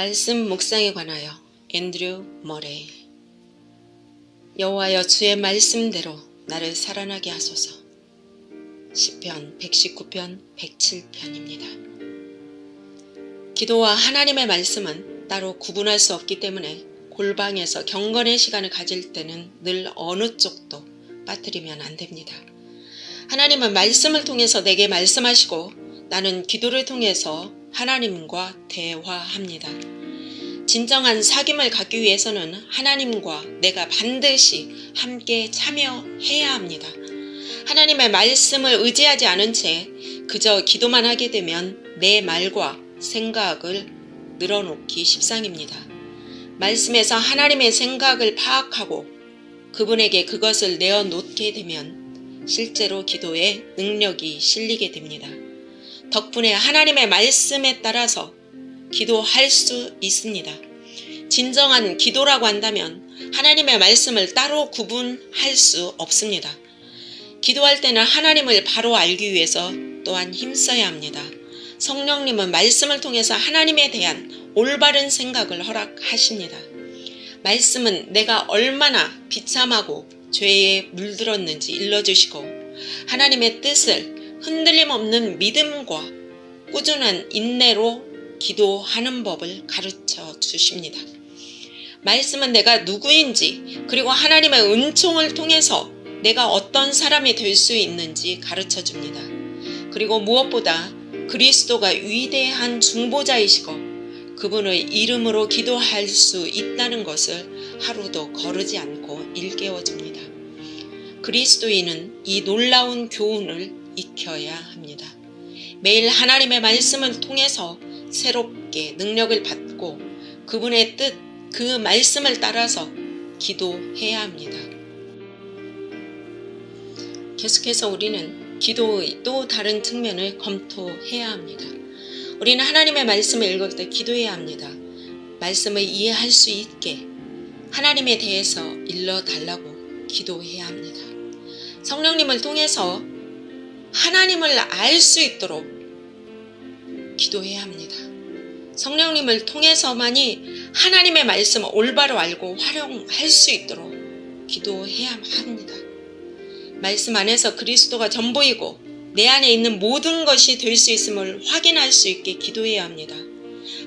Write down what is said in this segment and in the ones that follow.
말씀 묵상에 관하여 앤드류 머레이 여호와여 주의 말씀대로 나를 살아나게 하소서 시편 119편 107편입니다. 기도와 하나님의 말씀은 따로 구분할 수 없기 때문에 골방에서 경건의 시간을 가질 때는 늘 어느 쪽도 빠뜨리면 안 됩니다. 하나님은 말씀을 통해서 내게 말씀하시고 나는 기도를 통해서 하나님과 대화합니다. 진정한 사귐을 갖기 위해서는 하나님과 내가 반드시 함께 참여해야 합니다. 하나님의 말씀을 의지하지 않은 채 그저 기도만 하게 되면 내 말과 생각을 늘어놓기 십상입니다. 말씀에서 하나님의 생각을 파악하고 그분에게 그것을 내어놓게 되면 실제로 기도에 능력이 실리게 됩니다. 덕분에 하나님의 말씀에 따라서 기도할 수 있습니다. 진정한 기도라고 한다면 하나님의 말씀을 따로 구분할 수 없습니다. 기도할 때는 하나님을 바로 알기 위해서 또한 힘써야 합니다. 성령님은 말씀을 통해서 하나님에 대한 올바른 생각을 허락하십니다. 말씀은 내가 얼마나 비참하고 죄에 물들었는지 일러주시고 하나님의 뜻을 흔들림 없는 믿음과 꾸준한 인내로 기도하는 법을 가르쳐 주십니다. 말씀은 내가 누구인지 그리고 하나님의 은총을 통해서 내가 어떤 사람이 될 수 있는지 가르쳐 줍니다. 그리고 무엇보다 그리스도가 위대한 중보자이시고 그분의 이름으로 기도할 수 있다는 것을 하루도 거르지 않고 일깨워 줍니다. 그리스도인은 이 놀라운 교훈을 익혀야 합니다. 매일 하나님의 말씀을 통해서 새롭게 능력을 받고 그분의 뜻, 그 말씀을 따라서 기도해야 합니다. 계속해서 우리는 기도의 또 다른 측면을 검토해야 합니다. 우리는 하나님의 말씀을 읽을 때 기도해야 합니다. 말씀을 이해할 수 있게 하나님에 대해서 일러달라고 기도해야 합니다. 성령님을 통해서 하나님을 알 수 있도록 기도해야 합니다. 성령님을 통해서만이 하나님의 말씀을 올바로 알고 활용할 수 있도록 기도해야 합니다. 말씀 안에서 그리스도가 전부이고 내 안에 있는 모든 것이 될 수 있음을 확인할 수 있게 기도해야 합니다.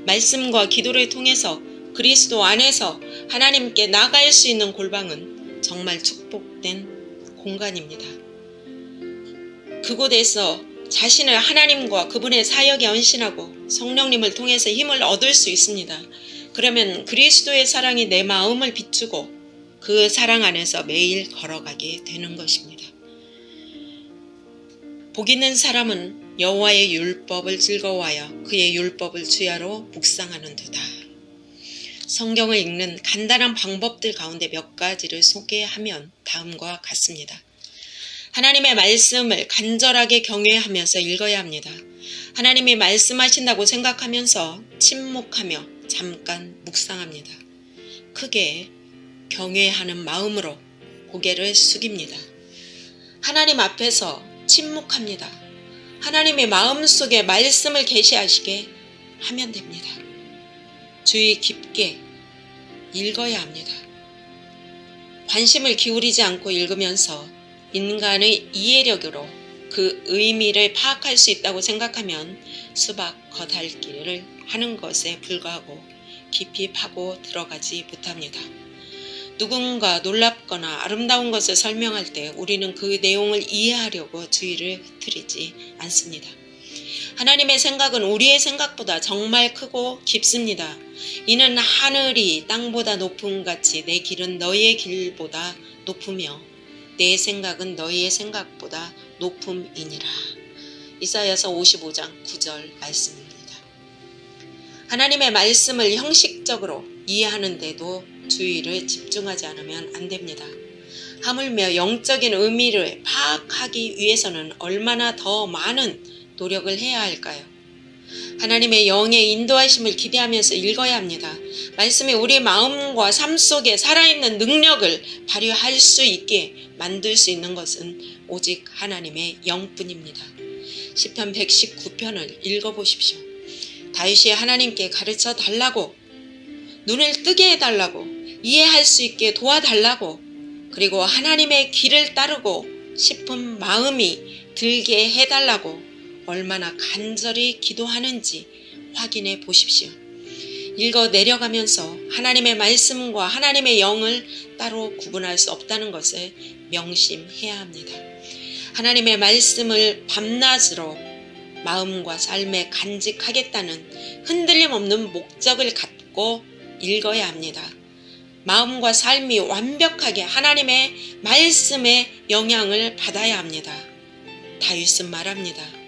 말씀과 기도를 통해서 그리스도 안에서 하나님께 나갈 수 있는 골방은 정말 축복된 공간입니다. 그곳에서 자신을 하나님과 그분의 사역에 헌신하고 성령님을 통해서 힘을 얻을 수 있습니다. 그러면 그리스도의 사랑이 내 마음을 비추고 그 사랑 안에서 매일 걸어가게 되는 것입니다. 복 있는 사람은 여호와의 율법을 즐거워하여 그의 율법을 주야로 묵상하는도다. 성경을 읽는 간단한 방법들 가운데 몇 가지를 소개하면 다음과 같습니다. 하나님의 말씀을 간절하게 경외하면서 읽어야 합니다. 하나님이 말씀하신다고 생각하면서 침묵하며 잠깐 묵상합니다. 크게 경외하는 마음으로 고개를 숙입니다. 하나님 앞에서 침묵합니다. 하나님의 마음속에 말씀을 계시하시게 하면 됩니다. 주의 깊게 읽어야 합니다. 관심을 기울이지 않고 읽으면서 인간의 이해력으로 그 의미를 파악할 수 있다고 생각하면 수박 겉핥기를 하는 것에 불과하고 깊이 파고 들어가지 못합니다. 누군가 놀랍거나 아름다운 것을 설명할 때 우리는 그 내용을 이해하려고 주의를 흐트리지 않습니다. 하나님의 생각은 우리의 생각보다 정말 크고 깊습니다. 이는 하늘이 땅보다 높음 같이 내 길은 너의 길보다 높으며 내 생각은 너희의 생각보다 높음이니라. 이사야서 55장 9절 말씀입니다. 하나님의 말씀을 형식적으로 이해하는데도 주의를 집중하지 않으면 안 됩니다. 하물며 영적인 의미를 파악하기 위해서는 얼마나 더 많은 노력을 해야 할까요? 하나님의 영의 인도하심을 기대하면서 읽어야 합니다. 말씀이 우리 마음과 삶 속에 살아있는 능력을 발휘할 수 있게 만들 수 있는 것은 오직 하나님의 영뿐입니다. 시편 119편을 읽어보십시오. 다윗이 하나님께 가르쳐 달라고 눈을 뜨게 해달라고 이해할 수 있게 도와달라고 그리고 하나님의 길을 따르고 싶은 마음이 들게 해달라고 얼마나 간절히 기도하는지 확인해 보십시오. 읽어 내려가면서 하나님의 말씀과 하나님의 영을 따로 구분할 수 없다는 것을 명심해야 합니다. 하나님의 말씀을 밤낮으로 마음과 삶에 간직하겠다는 흔들림 없는 목적을 갖고 읽어야 합니다. 마음과 삶이 완벽하게 하나님의 말씀의 영향을 받아야 합니다. 다윗은 말합니다.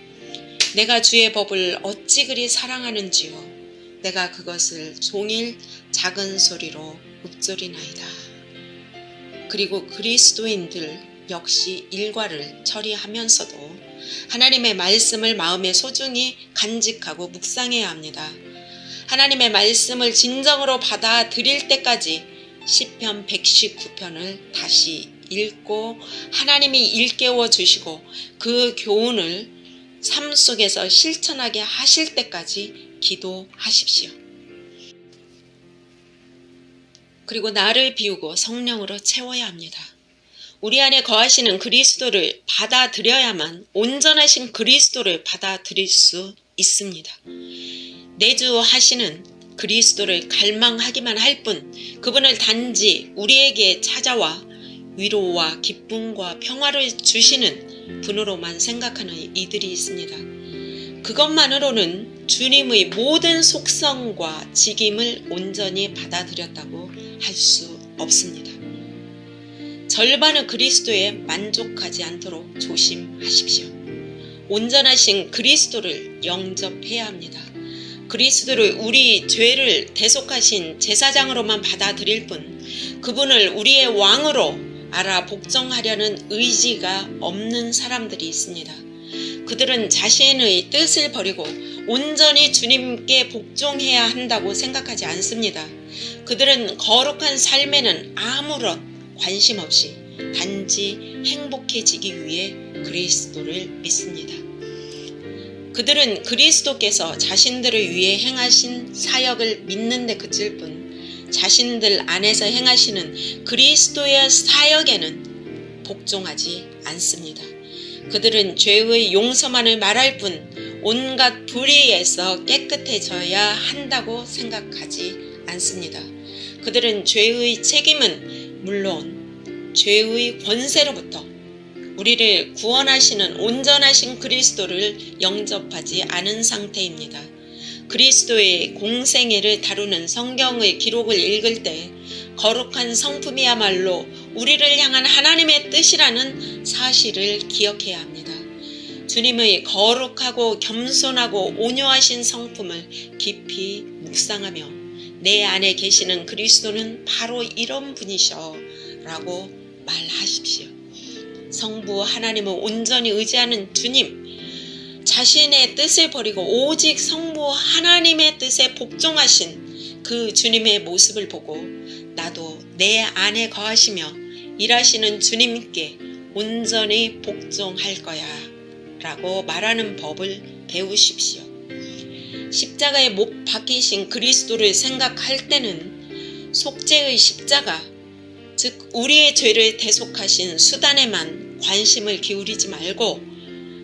내가 주의 법을 어찌 그리 사랑하는지요. 내가 그것을 종일 작은 소리로 읊조리나이다. 그리고 그리스도인들 역시 일과를 처리하면서도 하나님의 말씀을 마음에 소중히 간직하고 묵상해야 합니다. 하나님의 말씀을 진정으로 받아들일 때까지 시편 119편을 다시 읽고 하나님이 일깨워 주시고 그 교훈을 삶 속에서 실천하게 하실 때까지 기도하십시오. 그리고 나를 비우고 성령으로 채워야 합니다. 우리 안에 거하시는 그리스도를 받아들여야만 온전하신 그리스도를 받아들일 수 있습니다. 내주하시는 그리스도를 갈망하기만 할 뿐 그분을 단지 우리에게 찾아와 위로와 기쁨과 평화를 주시는 분으로만 생각하는 이들이 있습니다. 그것만으로는 주님의 모든 속성과 직임을 온전히 받아들였다고 할 수 없습니다. 절반의 그리스도에 만족하지 않도록 조심하십시오. 온전하신 그리스도를 영접해야 합니다. 그리스도를 우리 죄를 대속하신 제사장으로만 받아들일 뿐 그분을 우리의 왕으로 알아 복종하려는 의지가 없는 사람들이 있습니다. 그들은 자신의 뜻을 버리고 온전히 주님께 복종해야 한다고 생각하지 않습니다. 그들은 거룩한 삶에는 아무런 관심 없이 단지 행복해지기 위해 그리스도를 믿습니다. 그들은 그리스도께서 자신들을 위해 행하신 사역을 믿는데 그칠 뿐 자신들 안에서 행하시는 그리스도의 사역에는 복종하지 않습니다. 그들은 죄의 용서만을 말할 뿐 온갖 불의에서 깨끗해져야 한다고 생각하지 않습니다. 그들은 죄의 책임은 물론 죄의 권세로부터 우리를 구원하시는 온전하신 그리스도를 영접하지 않은 상태입니다. 그리스도의 공생애를 다루는 성경의 기록을 읽을 때 거룩한 성품이야말로 우리를 향한 하나님의 뜻이라는 사실을 기억해야 합니다. 주님의 거룩하고 겸손하고 온유하신 성품을 깊이 묵상하며 내 안에 계시는 그리스도는 바로 이런 분이셔 라고 말하십시오. 성부 하나님을 온전히 의지하는 주님, 자신의 뜻을 버리고 오직 성부 하나님의 뜻에 복종하신 그 주님의 모습을 보고 나도 내 안에 거하시며 일하시는 주님께 온전히 복종할 거야 라고 말하는 법을 배우십시오. 십자가에 못 박히신 그리스도를 생각할 때는 속죄의 십자가, 즉 우리의 죄를 대속하신 수단에만 관심을 기울이지 말고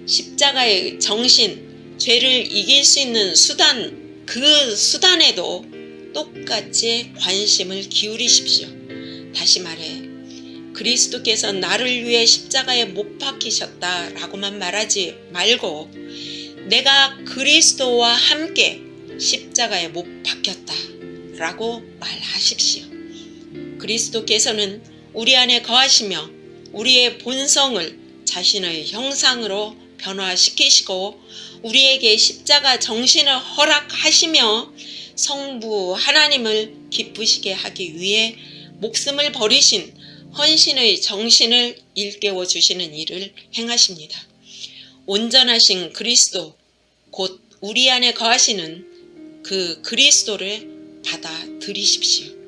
십자가의 정신, 죄를 이길 수 있는 수단, 그 수단에도 똑같이 관심을 기울이십시오. 다시 말해, 그리스도께서 나를 위해 십자가에 못 박히셨다라고만 말하지 말고, 내가 그리스도와 함께 십자가에 못 박혔다라고 말하십시오. 그리스도께서는 우리 안에 거하시며 우리의 본성을 자신의 형상으로 변화시키시고 우리에게 십자가 정신을 허락하시며 성부 하나님을 기쁘시게 하기 위해 목숨을 버리신 헌신의 정신을 일깨워 주시는 일을 행하십니다. 온전하신 그리스도 곧 우리 안에 거하시는 그 그리스도를 받아들이십시오.